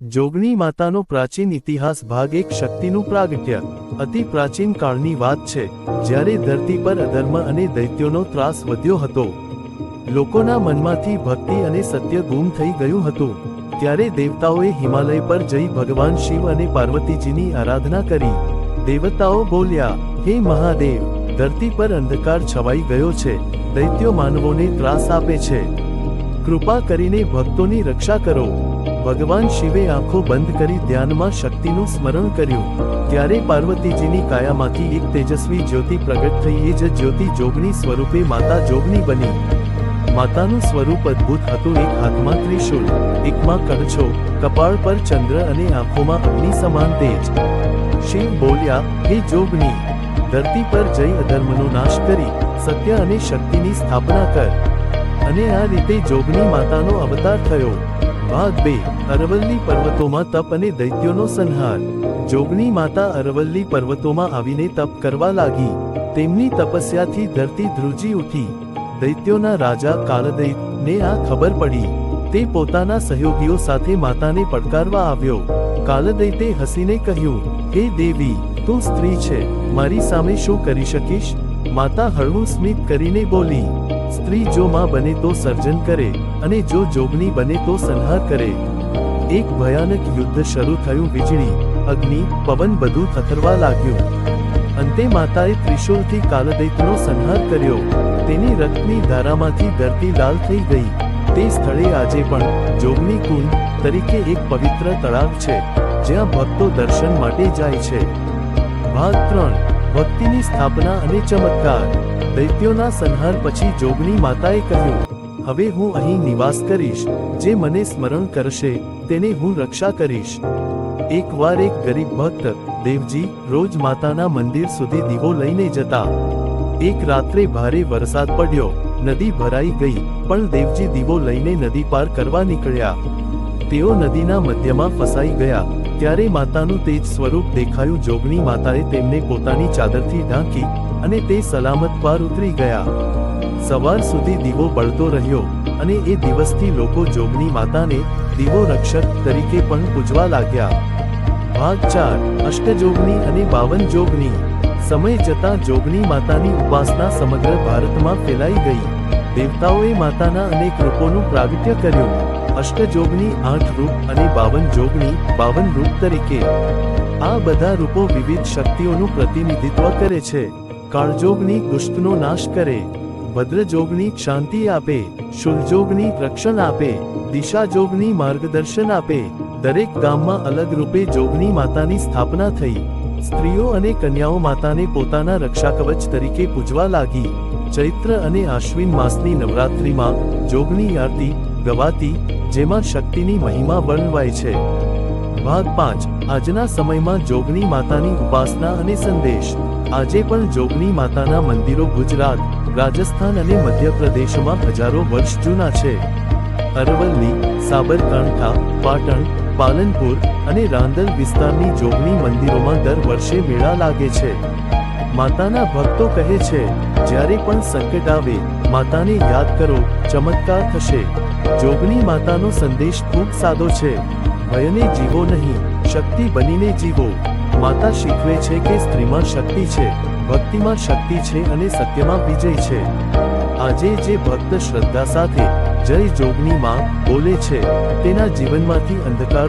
જોગણી માતાનો પ્રાચીન ઇતિહાસ ભાગ એક શક્તિનું પ્રાગટ્ય. અતિ પ્રાચીન કાળની વાત છે, જ્યારે ધરતી પર અધર્મ અને દૈત્યોનો ત્રાસ વધ્યો હતો. લોકોના મનમાંથી ભક્તિ અને સત્ય ગુમ થઈ ગયું હતું. ત્યારે દેવતાઓએ હિમાલય પર જઈ ભગવાન શિવ અને પાર્વતીજીની આરાધના કરી. દેવતાઓ બોલ્યા, હે મહાદેવ, ધરતી પર અંધકાર છવાઈ ગયો છે. દૈત્યો માનવોને ત્રાસ આપે છે. કૃપા કરીને ભક્તોની રક્ષા કરો. ભગવાન શિવે આંખો બંધ કરી ધ્યાનમાં શક્તિનું સ્મરણ કર્યું. ત્યારે પાર્વતીજીની કાયામાંથી એક તેજસ્વી જ્યોતિ પ્રગટ થઈ. એ જ જ્યોતિ જોગની સ્વરૂપે માતા જોગની બની. માતાનું સ્વરૂપ અદ્ભુત હતું. એક હાથમાં ત્રિશુલ એકમાં કડછો કપાળ પર ચંદ્ર અને આંખોમાં અગ્નિ સમાન તેજ. શિવ બોલ્યા, હે જોગની, ધરતી પર જઈ અધર્મનો નાશ કરી. સત્ય અને શક્તિની સ્થાપના કર. અને આ રીતે જોગની માતાનો અવતાર થયો. ભાગ બે, અરવલ્લી પર્વતોમાં તપ અને દૈત્યોનો સંહાર. જોગની માતા અરવલ્લી પર્વતોમાં આવીને તપ કરવા લાગી. તેમની તપસ્યાથી ધરતી ધ્રુજી ઉઠી. દૈત્યોના રાજા કાલદૈત્યને આ ખબર પડી. તે પોતાના સહયોગીઓ સાથે માતાને પડકારવા આવ્યો. કાલદૈતે હસીને કહ્યું, હે દેવી, તું સ્ત્રી છે. મારી સામે શું કરી શકીશ? માતા હળવું સ્મિત કરીને બોલી સ્ત્રી જો માં બને તો સર્જન કરે અને જો જોગની બને તો સંહાર કરે. એક ભયાનક યુદ્ધ શરૂ થયું વીજળી, અગ્નિ, પવન બધું થથરવા લાગ્યું. અંતે માતાએ ત્રિશુલથી કાલદૈતનો સંહાર કર્યો. તેની રક્તની ધારામાંથી ધરતી લાલ થઈ ગઈ. તે સ્થળે આજે પણ જોગની કુંડ તરીકે એક પવિત્ર તળાવ છે, જ્યાં ભક્તો દર્શન માટે જાય છે. ભાગ ત્રણ, ભક્તિની સ્થાપના અને ચમત્કાર. દૈત્યોના સંહાર પછી જોગણી માતાએ કહ્યું, હવે હું અહીં નિવાસ કરીશ, જે મને સ્મરણ કરશે, તેને હું રક્ષા કરીશ. એકવાર એક ગરીબ ભક્ત દેવજી રોજ માતાના મંદિર સુધી દીવો લઈને જતા. એક રાત્રે ભારે વરસાદ પડ્યો, નદી ભરાઈ ગઈ, પણ દેવજી દીવો લઈને નદી પાર કરવા નીકળ્યા. તેઓ નદીના મધ્યમાં ફસાઈ ગયા, ત્યારે માતાનું તેજ સ્વરૂપ દેખાયું. જોગણી માતાએ તેમને પોતાની ચાદરથી ઢાંકી અને તે સલામત પાર ઉતરી ગયા. સવાર સુધી દીવો બળતો રહ્યો અને એ દિવસથી લોકો જોગની માતાને દીવો રક્ષક તરીકે પણ પૂજવા લાગ્યા. ભાગ ચાર, અષ્ટજોગની અને બાવન જોગની સમય જતા જોગની માતાની ઉપાસના સમગ્ર ભારતમાં ફેલાઈ ગઈ. દેવતાઓએ માતાના અનેક રૂપોનું પ્રાગટ્ય કર્યું. અષ્ટજોગની આઠ રૂપ અને બાવન જોગની બાવન રૂપ તરીકે. આ બધા રૂપો વિવિધ શક્તિઓનું પ્રતિનિધિત્વ કરે છે. કાળજોગની દુષ્ટનો નાશ કરે, ભદ્રજોગની શાંતિ આપે, શુલજોગની રક્ષણ આપે, દિશાજોગની માર્ગદર્શન આપે, દરેક ગામમાં અલગ રૂપે જોગની માતાની સ્થાપના થઈ, સ્ત્રીઓ અને કન્યાઓ માતાને પોતાના રક્ષાકવચ તરીકે પૂજવા લાગી, ચૈત્ર અને આશ્વિન માસની નવરાત્રિમાં જોગની આરતી, ગવાતી, જેમાં શક્તિની મહિમા વર્ણવાય છે. ભાગ પાંચ. આજના સમયમાં જોગની માતાની ઉપાસના અને સંદેશ. આજે પણ જોગની માતાના મંદિરો ગુજરાત, રાજસ્થાન અને મધ્યપ્રદેશમાં હજારો વર્ષ જૂના છે. અરવલ્લી, સાબરકાંઠા, પાટણ, પાલનપુર અને રાંદલ વિસ્તારની જોગની મંદિરોમાં દર વર્ષે મેળા લાગે છે. માતાના ભક્તો કહે છે, જ્યારે પણ સંકટ આવે, માતાને યાદ કરો, ચમત્કાર થશે. જોગની માતાનો સંદેશ ખૂબ સાદો છે. ભયને જીવો નહીં, શક્તિ બનીને જીવો. માતા શીખવે છે કે સ્ત્રીમાં શક્તિ છે, ભક્તિમાં શક્તિ છે અને સત્યમાં વિજય છે. આજે જે ભક્ત શ્રદ્ધા સાથે જય જોગની માં બોલે છે, તેના જીવનમાંથી અંધકાર